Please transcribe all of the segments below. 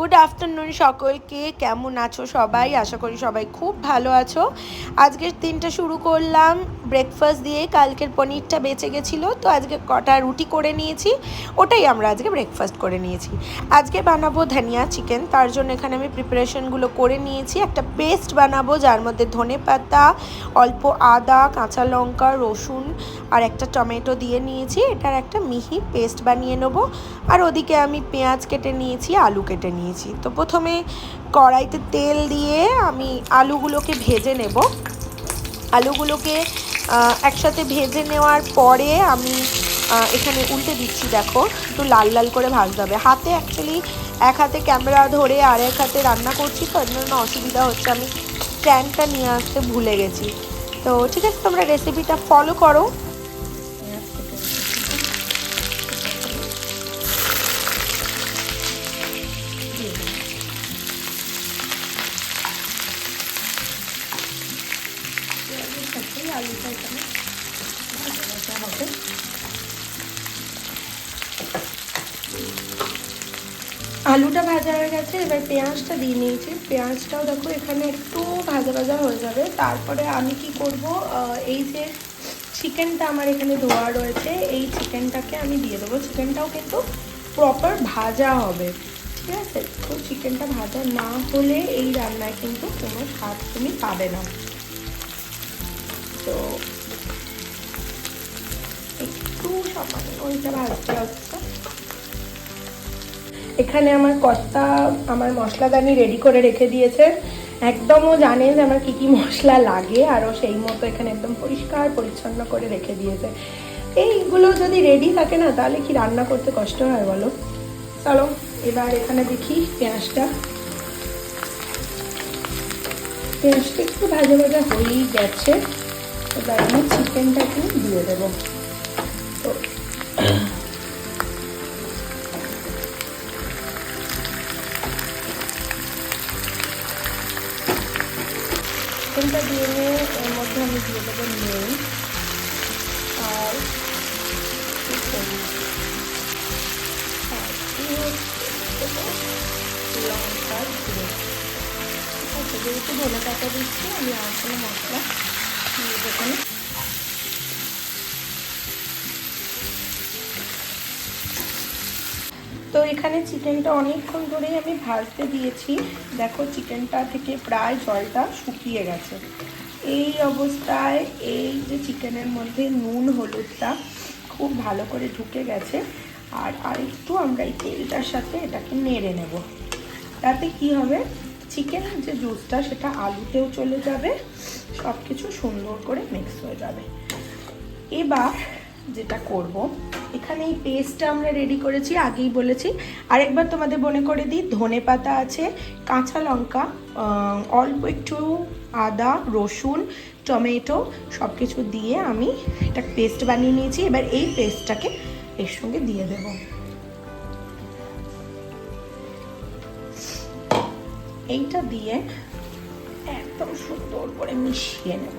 Good afternoon সকলকে। কেমন আছো সবাই? আশা করি সবাই খুব ভালো আছো। আজকের দিনটা শুরু করলাম ব্রেকফাস্ট দিয়ে কালকের পনিরটা বেঁচে গেছিল। তো আজকে কটা রুটি করে নিয়েছি, ওটাই আমরা আজকে ব্রেকফাস্ট করে নিয়েছি। আজকে বানাবো ধনিয়া চিকেন, তার জন্য এখানে আমি প্রিপারেশনগুলো করে নিয়েছি। একটা পেস্ট বানাবো, যার মধ্যে ধনে পাতা, অল্প আদা, কাঁচা লঙ্কা, রসুন আর একটা টমেটো দিয়ে নিয়েছি। এটার একটা মিহি পেস্ট বানিয়ে নেব। আর ওদিকে আমি পেঁয়াজ কেটে নিয়েছি, আলু কেটে নিয়েছি। তো প্রথমে কড়াইতে তেল দিয়ে আমি আলুগুলোকে ভেজে নেব। আলুগুলোকে একসাথে ভেজে নেওয়ার পরে আমি এখানে উল্টে দিচ্ছি, দেখো, একটু লাল লাল করে ভাজতে হবে। হাতে অ্যাকচুয়ালি এক হাতে ক্যামেরা ধরে আর এক হাতে রান্না করছি, তো জন্য অসুবিধা হচ্ছে। আমি স্ট্যান্ডটা নিয়ে আসতে ভুলে গেছি। তো ঠিক আছে, তোমরা রেসিপিটা ফলো করো। আলুটা ভাজা ভাজা হয়ে গেছে, এবার পেঁয়াজটা দিয়ে নিয়েছি। পেঁয়াজটাও দেখো এখানে একটু ভাজা ভাজা হয়ে যাবে। তারপরে আমি কি করব এই যে চিকেনটা আমার এখানে ধোয়া রয়েছে, এই চিকেনটাকে আমি দিয়ে দেবো। চিকেনটাও কিন্তু প্রপার ভাজা হবে, ঠিক আছে? তো চিকেনটা ভাজা না হলে এই রান্নায় কিন্তু কোনো স্বাদ তুমি পাবে না। তো একটু সামান্য ওইটা ভাজতে হচ্ছে। এখানে আমার কর্তা আমার মশলাদানি রেডি করে রেখে দিয়েছে। একদমও জানে যে আমার কি কি মশলা লাগে আরও সেই মতো এখানে একদম পরিষ্কার পরিচ্ছন্ন করে রেখে দিয়েছে। এইগুলো যদি রেডি থাকে না, তাহলে কি রান্না করতে কষ্ট হয় বলো? চলো, এবার এখানে দেখি পেঁয়াজটা। পেঁয়াজটা একটু ভাজা ভাজা হয়েই গেছে। এবার আমি চিকেনটাকে দিয়ে দেবো। তো চিকেনটা দিয়ে নিয়ে এর মধ্যে আমি দিয়ে দেবো নুন আর আর দিয়ে ঠিক আছে যেহেতু ধনে পাতা দিচ্ছি, আমি কোনো মশলা তো এখানে চিকেনটা অনেকক্ষণ ধরেই আমি ভাজতে দিয়েছি। দেখো চিকেনটা থেকে প্রায় জলটা শুকিয়ে গেছে। এই অবস্থায় এই যে চিকেনের মধ্যে নুন, হলুদটা খুব ভালো করে ঢুকে গেছে। আর আরেকটু আমরা এই তেলটার সাথে এটাকে নেড়ে নেব। তাতে কি হবে? চিকেনের যে জুসটা সেটা আলুতেও চলে যাবে সব কিছু সুন্দর করে মিক্স হয়ে যাবে। এবার যেটা করব, এখানে এই পেস্টটা আমরা রেডি করেছি, আগেই বলেছি। আরেকবার তোমাদের মনে করে দিই, ধনে পাতা আছে, কাঁচা লঙ্কা অল্প একটু আদা, রসুন, টমেটো সব কিছু দিয়ে আমি একটা পেস্ট বানিয়ে নিয়েছি। এবার এই পেস্টটাকে এর সঙ্গে দিয়ে দেব। এইটা দিয়ে একদম সুন্দর করে মিশিয়ে নেব।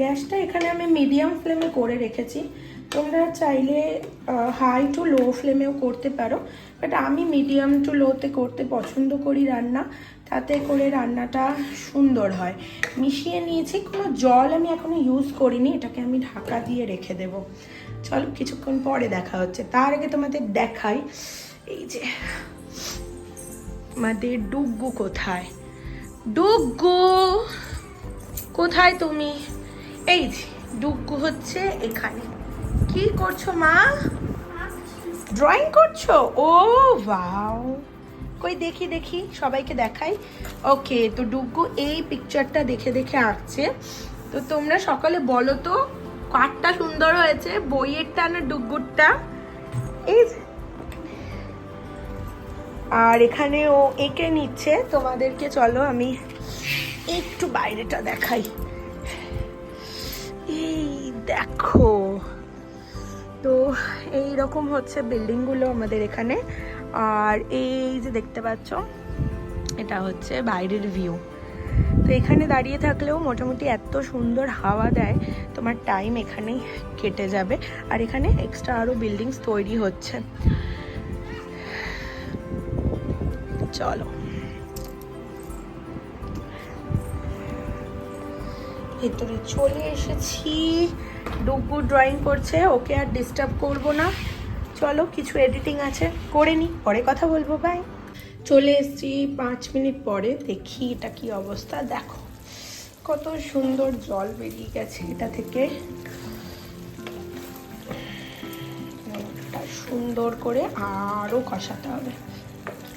গ্যাসটা এখানে আমি মিডিয়াম ফ্লেমে করে রেখেছি। তোমরা চাইলে হাই টু লো ফ্লেমেও করতে পারো, বাট আমি মিডিয়াম টু লোতে করতে পছন্দ করি রান্না। তাতে করে রান্নাটা সুন্দর হয়। মিশিয়ে নিয়েছি কোনো জল আমি এখনও ইউজ করিনি এটাকে আমি ঢাকা দিয়ে রেখে দেব। চলো কিছুক্ষণ পরে দেখা হচ্ছে। তার আগে তোমাদের দেখাই এই যে আমাদের ডুগ্গু কোথায়? ডুগ্গু কোথায় তুমি? এই যে ডুগ্গু হচ্ছে এখানে। কি করছ মা? ড্রয়িং করছ? ও বাও কই দেখি দেখি, সবাইকে দেখাই। ওকে, তো ডুগ্গু এই পিকচারটা দেখে দেখে আঁকছে। তো তোমরা সকালে বলো তো কাঠটা সুন্দর হয়েছে, বইয়েরটা না ডুগ্গুরটা এই আর এখানে ও এঁকে নিচ্ছে, তোমাদেরকে চলো আমি একটু বাইরেটা দেখাই। এই দেখো, তো এই রকম হচ্ছে বিল্ডিংগুলো আমাদের এখানে। আর এই যে দেখতে পাচ্ছ, এটা হচ্ছে বাইরের ভিউ তো এখানে দাঁড়িয়ে থাকলেও মোটামুটি এত সুন্দর হাওয়া দেয়, তোমার টাইম এখানেই কেটে যাবে। আর এখানে এক্সট্রা আরও বিল্ডিংস তৈরি হচ্ছে। চলো। ভেতরে চলে এসেছি। ডুগু ড্রয়িং করছে, ওকে আর ডিস্টার্ব করব না। চলো, কিছু এডিটিং আছে, করে নি, পরে কথা বলব বাই চলে এসেছি পাঁচ মিনিট পরে, দেখি এটা কি অবস্থা। দেখো, কত সুন্দর জল বেরিয়ে গেছে এটা থেকে। সুন্দর করে আরও কষাতে হবে।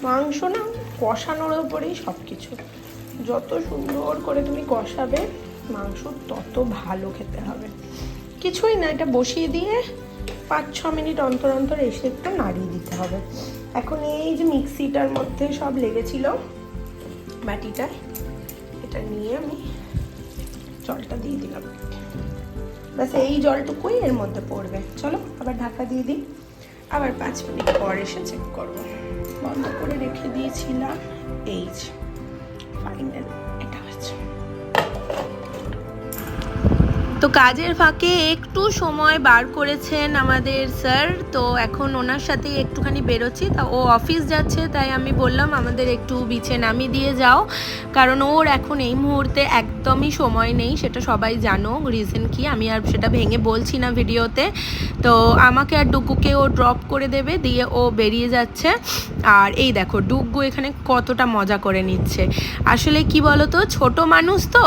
মাংস না, কষানোর ওপরেই সব কিছু যত সুন্দর করে তুমি কষাবে, মাংস তত ভালো খেতে হবে। কিছুই না, এটা বসিয়ে দিয়ে পাঁচ ছ মিনিট অন্তর অন্তর এসে একটু নাড়িয়ে দিতে হবে। এখন এই যে মিক্সিটার মধ্যে সব লেগেছিল বাটিটায় এটা নিয়ে আমি জলটা দিয়ে দিলাম। ব্যাস, এই জলটুকুই এর মধ্যে পড়বে। চলো, আবার ঢাকা দিয়ে দিই। আবার পাঁচ মিনিট পর এসে চেক করব। বন্ধ করে রেখে দিয়েছিলাম, এই ফাইনাল তো কাজের ফাঁকে একটু সময় বার করেছেন আমাদের স্যার। তো এখন ওনার সাথে একটুখানি বেরোচ্ছি। তা ও অফিস যাচ্ছে, তাই আমি বললাম আমাদের একটু বিছে নামিয়ে দিয়ে যাও। কারণ ওর এখন এই মুহূর্তে একদমই সময় নেই, সেটা সবাই জানো রিজন কি। আমি আর সেটা ভেঙে বলছি না ভিডিওতে। তো আমাকে আর ডুগুকে ও ড্রপ করে দেবে, দিয়ে ও বেরিয়ে যাচ্ছে। আর এই দেখো ডুগ্গু এখানে কতটা মজা করে নিচ্ছে। আসলে কি বলতো, ছোট মানুষ তো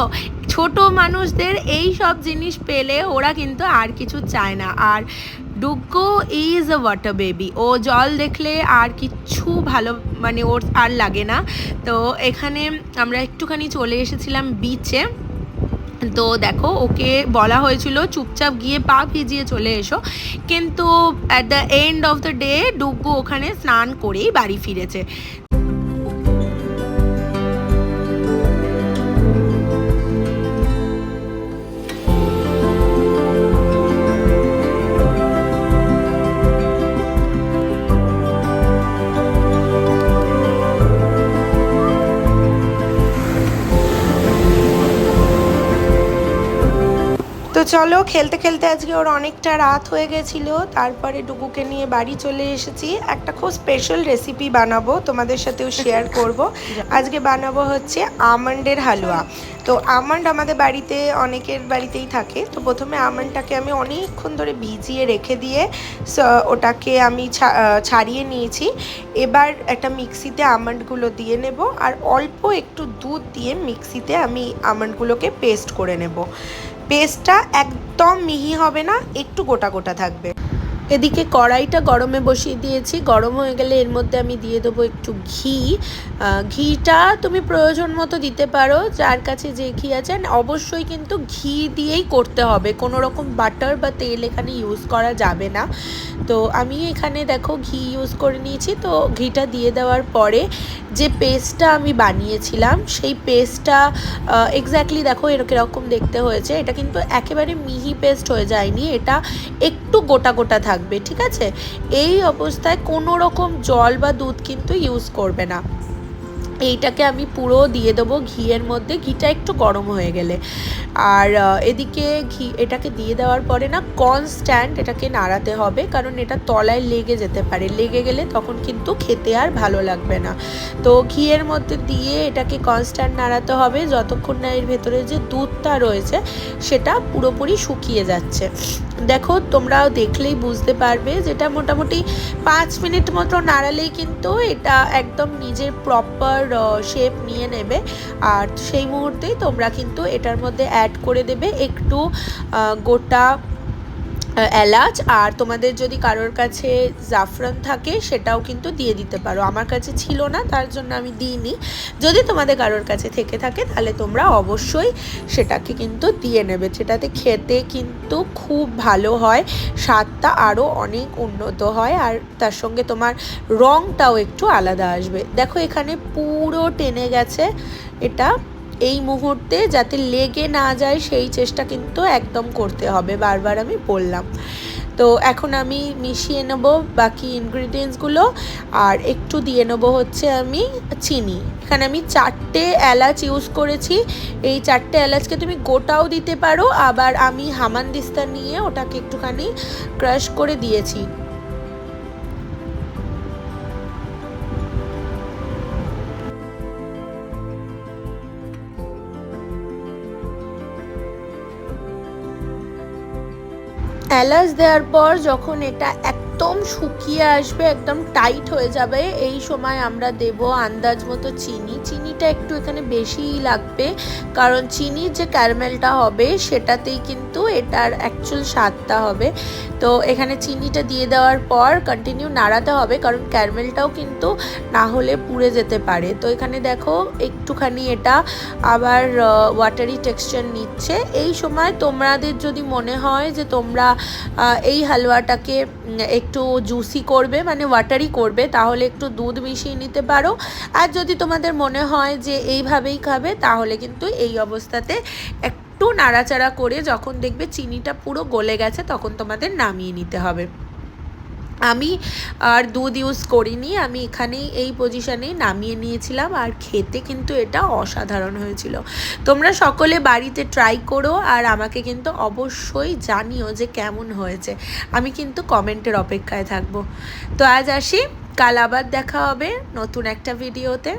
ছোট মানুষদের এই সব জিনিস পেলে ওরা কিন্তু আর কিছু চায় না। আর Duggo is a water baby ও জল দেখলে আর কিচ্ছু ভালো মানে ওর আর লাগে না। তো এখানে আমরা একটুখানি চলে এসেছিলাম বিচে তো দেখো, ওকে বলা হয়েছিল, চুপচাপ গিয়ে পা ভিজিয়ে চলে এসো। কিন্তু at the end of the day Duggu ওখানে স্নান করেই বাড়ি ফিরেছে। চলো, খেলতে খেলতে আজকে ওর অনেকটা রাত হয়ে গেছিল। তারপরে ডুগুকে নিয়ে বাড়ি চলে এসেছি। একটা খুব স্পেশাল রেসিপি বানাবো, তোমাদের সাথেও শেয়ার করব। আজকে বানাবো হচ্ছে আমন্ডের হালুয়া। তো আমন্ড আমাদের বাড়িতে, অনেকের বাড়িতেই থাকে। তো প্রথমে আমন্ডটাকে আমি অনেকক্ষণ ধরে ভিজিয়ে রেখে দিয়ে ওটাকে আমি ছাড়িয়ে নিয়েছি। এবার একটা মিক্সিতে আমন্ডগুলো দিয়ে নেব। আর অল্প একটু দুধ দিয়ে মিক্সিতে আমি আমন্ডগুলোকে পেস্ট করে নেব। পেস্টটা একদম মিহি হবে না, একটু গোটা গোটা থাকবে। এদিকে কড়াইটা গরমে বসিয়ে দিয়েছি। গরম হয়ে গেলে এর মধ্যে আমি দিয়ে দেবো একটু ঘি। ঘিটা তুমি প্রয়োজন মতো দিতে পারো, যার কাছে যে ঘি আছে। অবশ্যই কিন্তু ঘি দিয়েই করতে হবে। কোনো রকম বাটার বা তেল এখানে ইউজ করা যাবে না। তো আমি এখানে দেখো ঘি ইউজ করে নিয়েছি। তো ঘিটা দিয়ে দেওয়ার পরে যে পেস্টটা আমি বানিয়েছিলাম, সেই পেস্টটা এক্স্যাক্টলি দেখো এরকম দেখতে হয়েছে। এটা কিন্তু একেবারে মিহি পেস্ট হয়ে যায়নি, এটা একটু গোটা গোটা থাকবে, ঠিক আছে? এই অবস্থায় কোনো রকম জল বা দুধ কিন্তু ইউজ করবে না। এইটাকে আমি পুরো দিয়ে দেবো ঘিয়ের মধ্যে। ঘিটা একটু গরম হয়ে গেলে। আর এদিকে ঘি, এটাকে দিয়ে দেওয়ার পরে না কনস্ট্যান্ট এটাকে নাড়াতে হবে, কারণ এটা তলায় লেগে যেতে পারে। লেগে গেলে তখন কিন্তু খেতে আর ভালো লাগবে না। তো ঘিয়ের মধ্যে দিয়ে এটাকে কনস্ট্যান্ট নাড়াতে হবে। যতক্ষণ না এর ভেতরে যে দুধটা রয়েছে, সেটা পুরোপুরি শুকিয়ে যাচ্ছে। দেখো, তোমরাও দেখলেই বুঝতে পারবে যেটা মোটামুটি পাঁচ মিনিট মতো নাড়ালেই কিন্তু এটা একদম নিজের প্রপার শেপ নিয়ে নেবে। আর সেই মুহূর্তেই তোমরা কিন্তু এটার মধ্যে অ্যাড করে দেবে একটু গোটা এলাচ, আর তোমাদের যদি কারোর কাছে জাফরান থাকে, সেটাও কিন্তু দিয়ে দিতে পারো। আমার কাছে ছিল না, তার জন্য আমি দিইনি। যদি তোমাদের কারোর কাছে থেকে থাকে, তাহলে তোমরা অবশ্যই সেটাকে কিন্তু দিয়ে নেবে। সেটাতে খেতে কিন্তু খুব ভালো হয়, স্বাদটা আরও অনেক উন্নত হয়, আর তার সঙ্গে তোমার রঙটাও একটু আলাদা আসবে। দেখো, এখানে পুরো টেনে গেছে, এটা এই মুহূর্তে যাতে লেগে না যায় সেই চেষ্টা কিন্তু একদম করতে হবে। বারবার আমি বললাম। তো এখন আমি মিশিয়ে নেব বাকি ইনগ্রিডিয়েন্টসগুলো আর একটু দিয়ে নেব হচ্ছে আমি চিনি। এখানে আমি চারটে এলাচ ইউজ করেছি। এই চারটে এলাচকে তুমি গোটাও দিতে পারো। আবার আমি হামানদিস্তা নিয়ে ওটাকে একটুখানি ক্রাশ করে দিয়েছি। এলাচ দেওয়ার পর যখন এটা একদম শুকিয়ে আসবে, একদম টাইট হয়ে যাবে। এই সময় আমরা দেব আন্দাজ মতো চিনি। চিনিটা একটু এখানে বেশিই লাগবে, কারণ চিনির যে ক্যারামেলটা হবে, সেটাতেই কিন্তু এটার অ্যাকচুয়াল স্বাদটা হবে। তো এখানে চিনিটা দিয়ে দেওয়ার পর কন্টিনিউ নাড়াতে হবে, কারণ ক্যারামেলটাও কিন্তু না হলে পুড়ে যেতে পারে। তো এখানে দেখো একটুখানি এটা আবার ওয়াটারি টেক্সচার নিচ্ছে। এই সময় তোমাদের যদি মনে হয় যে তোমরা এই হালুয়াটাকে একটু জুসি করবে মানে ওয়াটারি করবে, তাহলে একটু দুধ মিশিয়ে নিতে পারো। আর যদি তোমাদের মনে হয় যে এইভাবেই খাবে, তাহলে কিন্তু এই অবস্থাতে একটু নাড়াচাড়া করে যখন দেখবে চিনিটা পুরো গলে গেছে, তখন তোমাদের নামিয়ে নিতে হবে। আমি আর দুধ ইউজ করিনি, আমি এখানেই এই পজিশানে নামিয়ে নিয়েছিলাম আর খেতে কিন্তু এটা অসাধারণ হয়েছিল। তোমরা সকলে বাড়িতে ট্রাই করো আর আমাকে কিন্তু অবশ্যই জানিও যে কেমন হয়েছে। আমি কিন্তু কমেন্টের অপেক্ষায় থাকব। তো আজ আসি, কাল আবার দেখা হবে নতুন একটা ভিডিওতে